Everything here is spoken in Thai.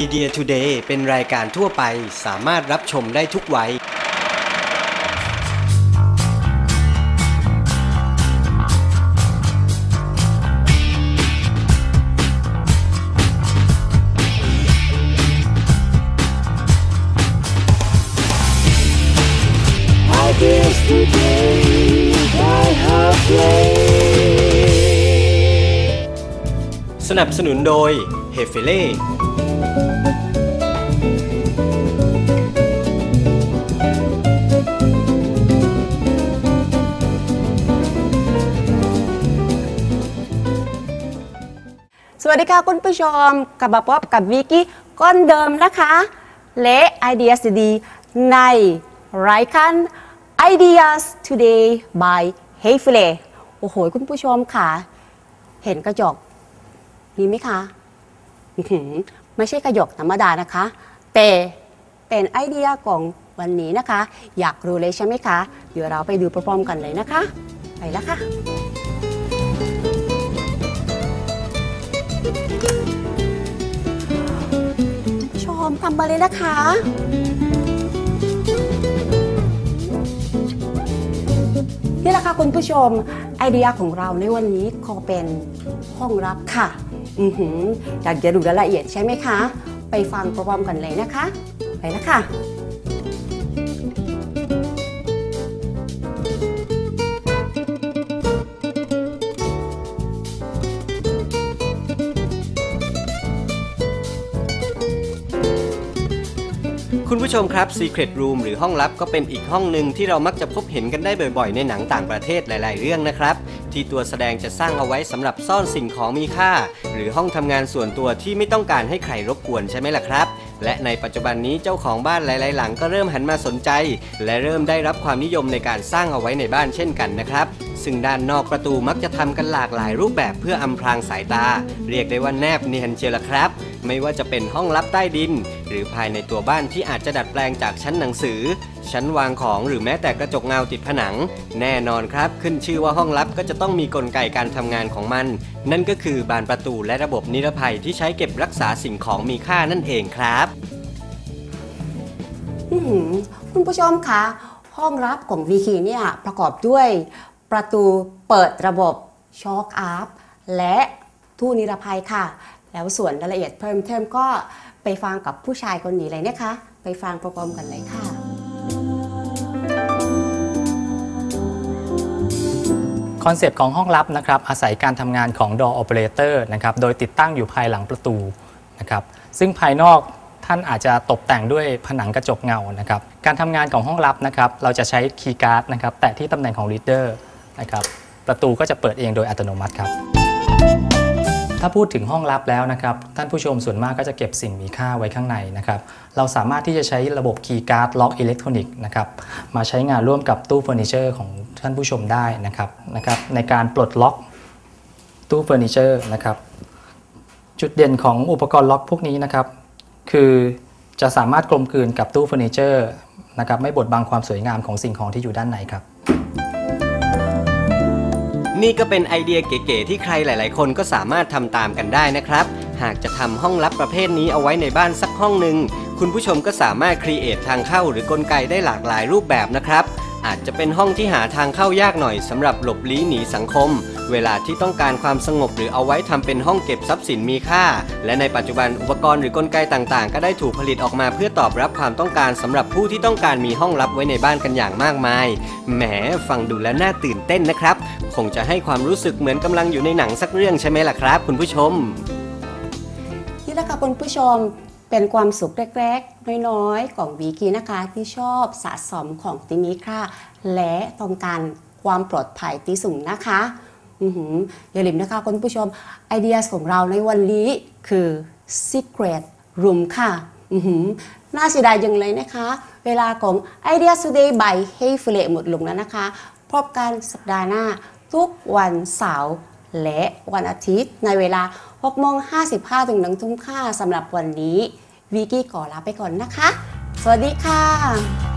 Idea Today เป็นรายการทั่วไปสามารถรับชมได้ทุกวัย Ideas today by Halfway สนับสนุนโดย เฮเฟเล่สวัสดีค่ะคุณผู้ชมกลับมาพบกับวิกกี้ก้อนเดิมนะคะ และไอเดียดีในรายการ Ideas Today by h e y f l e โอ้โห คุณผู้ชมค่ะ เห็นกระจกนี่ไหมคะ ไม่ใช่กระจกธรรมดานะคะ แต่เป็นไอเดียของวันนี้นะคะ อยากรู้เลยใช่ไหมคะ เดี๋ยวเราไปดูพร้อมๆกันเลยนะคะ ไปแล้วค่ะ ชมทำมาเลยนะคะ นี่แหละค่ะคุณผู้ชมไอเดียของเราในวันนี้ขอเป็นห้องรับค่ะ อือหืออยากจะดูรายละเอียดใช่ไหมคะ ไปฟังพร้อมกันเลยนะคะ ไปแล้วค่ะ คุณผู้ชมครับ Secret Room หรือห้องลับก็เป็นอีกห้องหนึ่งที่เรามักจะพบเห็นกันได้บ่อยๆ ในหนังต่างประเทศหลาย ๆ เรื่องนะครับ ที่ตัวแสดงจะสร้างเอาไว้สำหรับซ่อนสิ่งของมีค่า หรือห้องทำงานส่วนตัวที่ไม่ต้องการให้ใครรบกวนใช่ไหมล่ะครับ และในปัจจุบันนี้เจ้าของบ้านหลาย ๆ หลังก็เริ่มหันมาสนใจ และเริ่มได้รับความนิยมในการสร้างเอาไว้ในบ้านเช่นกันนะครับ ซึ่งด้านนอกประตูมักจะทำกันหลากหลายรูปแบบเพื่ออำพรางสายตา เรียกได้ว่าแนบเนียนเชียวละครับ ไม่ว่าจะเป็นห้องลับใต้ดิน หรือภายในตัวบ้านที่อาจจะดัดแปลงจากชั้นหนังสือ ชั้นวางของหรือแม้แต่กระจกเงาติดผนัง แน่นอนครับ ขึ้นชื่อว่าห้องลับก็จะต้องมีกลไกการทำงานของมัน นั่นก็คือบานประตูและระบบนิรภัยที่ใช้เก็บรักษาสิ่งของมีค่านั่นเองครับคุณผู้ชมคะห้องรับของวีคีเนี่ยประกอบด้วย ประตูเปิดระบบช็อคอาร์และตู้นิรภัยค่ะ แล้วส่วนรายละเอียดเพิ่มเติมก็ไปฟังกับผู้ชายคนนี้เลยนะคะ ไปฟังพร้อมๆกันเลยค่ะ คอนเซปต์ของห้องลับนะครับ อาศัยการทำงานของ door operator นะครับ โดยติดตั้งอยู่ภายหลังประตูนะครับ ซึ่งภายนอกท่านอาจจะตกแต่งด้วยผนังกระจกเงานะครับ การทำงานของห้องลับนะครับ เราจะใช้คีย์การ์ดนะครับ แตะที่ตำแหน่งของ reader นะครับประตูก็จะเปิดเองโดยอัตโนมัติครับ ถ้าพูดถึงห้องลับแล้วนะครับ ท่านผู้ชมส่วนมากก็จะเก็บสิ่งมีค่าไว้ข้างในนะครับ เราสามารถที่จะใช้ระบบคีย์การ์ดล็อกอิเล็กทรอนิกส์นะครับมาใช้งานร่วมกับตู้เฟอร์นิเจอร์ของท่านผู้ชมได้นะครับนะครับ ในการปลดล็อกตู้เฟอร์นิเจอร์นะครับ จุดเด่นของอุปกรณ์ล็อกพวกนี้นะครับ คือจะสามารถกลมกลืนกับตู้เฟอร์นิเจอร์นะครับไม่บดบังความสวยงามของสิ่งของที่อยู่ด้านในครับ นี่ก็เป็นไอเดียเก๋ๆที่ใครหลาย ๆ คนก็สามารถทำตามกันได้นะครับ หากจะทำห้องลับประเภทนี้เอาไว้ในบ้านสักห้องหนึ่งคุณผู้ชมก็สามารถครีเอททางเข้าหรือกลไกได้หลากหลายรูปแบบนะครับ อาจจะเป็นห้องที่หาทางเข้ายากหน่อยสำหรับหลบลี้หนีสังคม เวลาที่ต้องการความสงบหรือเอาไว้ทำเป็นห้องเก็บทรัพย์สินมีค่า และในปัจจุบันอุปกรณ์หรือกลไกต่างๆ ก็ได้ถูกผลิตออกมาเพื่อตอบรับความต้องการสำหรับผู้ที่ต้องการมีห้องลับไว้ในบ้านกันอย่างมากมาย แหมฟังดูแล้วน่าตื่นเต้นนะครับ คงจะให้ความรู้สึกเหมือนกำลังอยู่ในหนังสักเรื่องใช่ไหมล่ะครับ คุณผู้ชม นี่แหละค่ะคุณผู้ชมเป็นความสุขแรกๆ น้อยๆ ของวีกีนะคะที่ชอบสะสมของที่มีค่าและต้องการความปลอดภัยที่สูงนะคะ อย่าลืมนะคะคุณผู้ชมไอเดียของเราในวันนี้คือ Secret Room ค่ะน่าเสียดายจังเลยนะคะ เวลาของ Idea Today by Hey f l e หมดลงแล้วนะคะ พบกันสัปดาห์หน้าทุกวันเสาร์และวันอาทิตย์ในเวลา6โมง55ถึง1ทุ่มค่าสำหรับวันนี้ วีกี้ขอลาไปก่อนนะคะ สวัสดีค่ะ